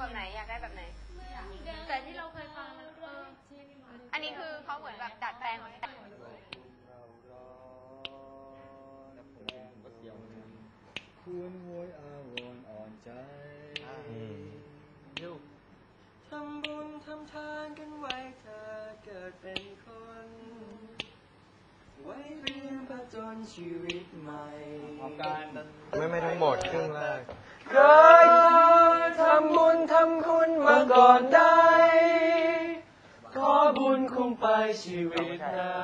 แบบไหนอยากได้แบบไหน แต่ที่เราเคยฟังมันเอออันนี้คือเขาเหมือนแบบดัดแปลงของแต่ควรโวยอาวรณ์อ่อนใจทำบุญทำทานกันไว้เธอเกิดเป็นคน ไว้เรียนผจญชีวิตใหม่ไม่ไม่ทั้งหมดครึ่งแรกเคยทำบุญทำคุณมาก่อนได้ ขอบุญคุ้มไปชีวิตหน้า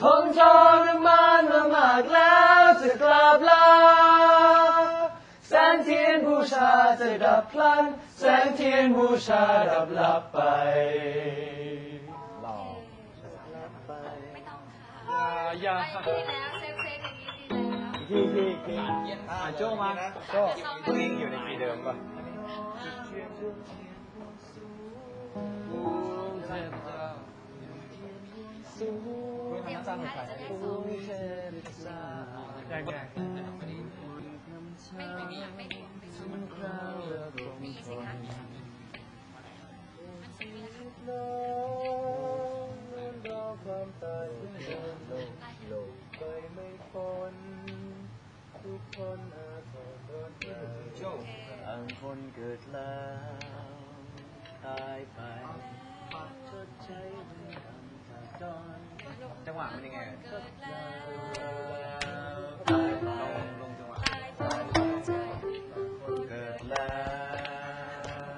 ทนทรมานมามากแล้วจะกลับลาแสงเทียนบูชาจะดับพลัน แสงเทียนบูชาดับลับไป ย่าไปดีแล้วเซฟเซฟอย่างนี้ดีแล้วทีทีทีอะโจมาโจ้ผู้หญิงอยู่ในทีเดิมป่ะเตรียมสินค้าเดี๋ยวจะได้ส่งแยกแยกไม่ไม่มีไม่มีไม่มีมีสิคะมันสีนะคะ คนอาทรรอดยากต่างคนเกิดแล้วตายไปชดใช้เวรกรรมจากจรจังหวะมันยังไงเกิดแล้วตายไปลงจังหวะตายตายใช่เกิดแล้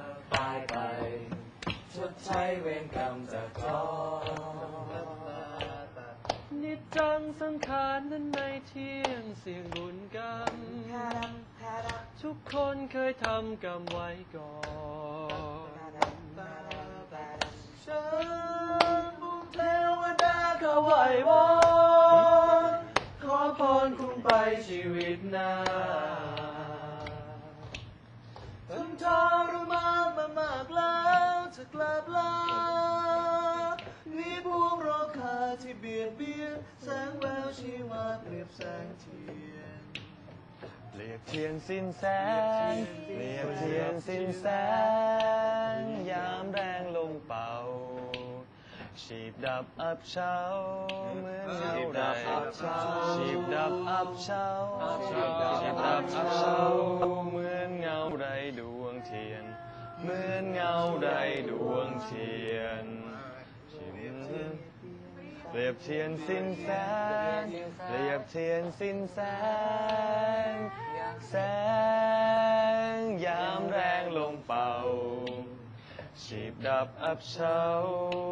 วตายไปชดใช้เวรกรรมจาก สังขารนั้นไม่เที่ยงเสี่ยงบุญกรรม ทุกคนเคยทำกรรมไว้ก่อนฉันบุญเทวดาเขาไหววอนขอพรคุณไปชีวิตหน้าทนทรมานมามากแล้ว นสิ้นแสงเปรียบเทียนสิ้นแสงยามแรงลงเป่าฉีบดับอับเช้าเหมือนเงาใดฉีบดับอับเช้าฉีบดับอับเช้าเหมือนเงาใดดวงเทียน เหมือนเงาใดดวงเทียนเปรียบเทียนสิ้นแสงเปรียบเทียนสิ้นแสง แสง ยามแรงลงเป่าฉีบดับอับเช้า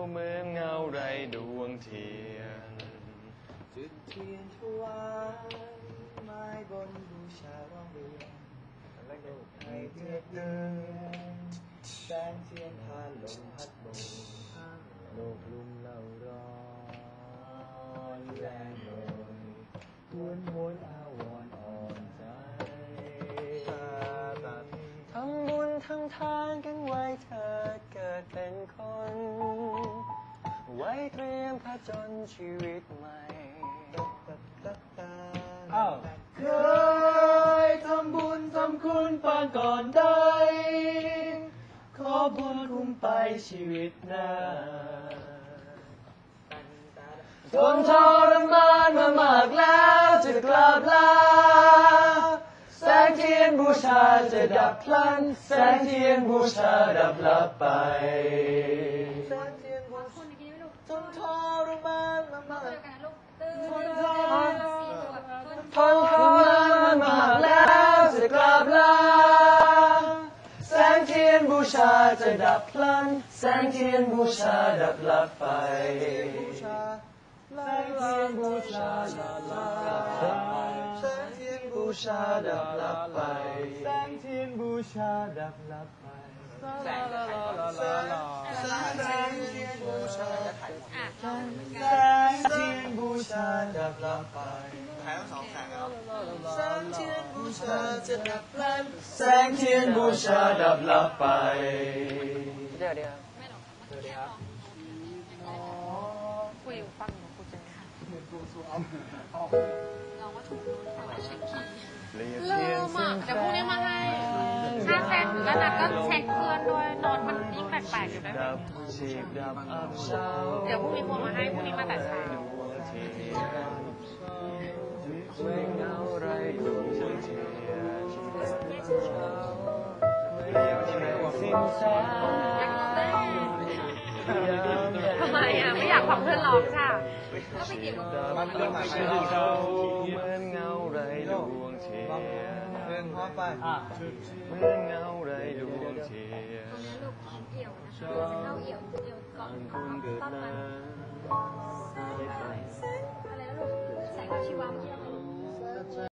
เหมือนเงาไรดวงเทียนจุดเทียนถวาย ทำทานกันไว้เธอเกิดเป็นคน ไว้เตรียมผจญชีวิตใหม่อ้าวเคยทำบุญทำคุณปานก่อนได้ ขอบุญคุ้มไปชีวิตหน้าทนทรมานมามา ชาจะดับพลันแสงเทียนบูชาดับลับไปแสงเทียนบูขอบชาคุณอีกทีไม่ลูกทนทรมานมามากเจอกันนะลูกตื่นทนตื่ทรนสี่ตัวทนทนทรมานมากแล้วจะกลับลาแสงเทียนบูชาจะดับพลันแสงเทียนบูชาดับลับไปแสงเทียนบูชาดับลับไปแสงเทียนบู ชาดับลับไป แสงเทียนบูชาดับลับไปแสงจะถ่ายตอนแสงแสงเทียนบูชาอะแสงเทียนบูชาดับลับไปถ่ายทั้งสองแสงแล้วแสงเทียนบูชาจะดับพลันแสงเทียนบูชาดับลับไปเดี๋ยวเดี๋ยวไม่หรอกสวัสดีครับคุยอยู่ฟัง ลองว่าถูกรู้อเปล่าเช็คคีย์เปรียบเริ่เทียนมอะเดี๋ยวพรุ่งนี้มาให้แล้วนัดก็เช็คเพื่อนด้วยน้ตมันยิ่งแปลกๆอยู่ด้วยดับชีพดับอับเช้าเดี๋ยวพรุ่งนี้พวงมาให้พรุ่งนี้มาแต่เช้าไม่เงาไรดูเทียนเลี่ยวแช่สิ้นแสงยามแดงทำไมอะไม่อยากฟังเพื่อนร้องค่ะ มันก็ไม่ใช่เราเหมือนเงาไรดวงเทียนเหมือนเงาไรดวงเทียน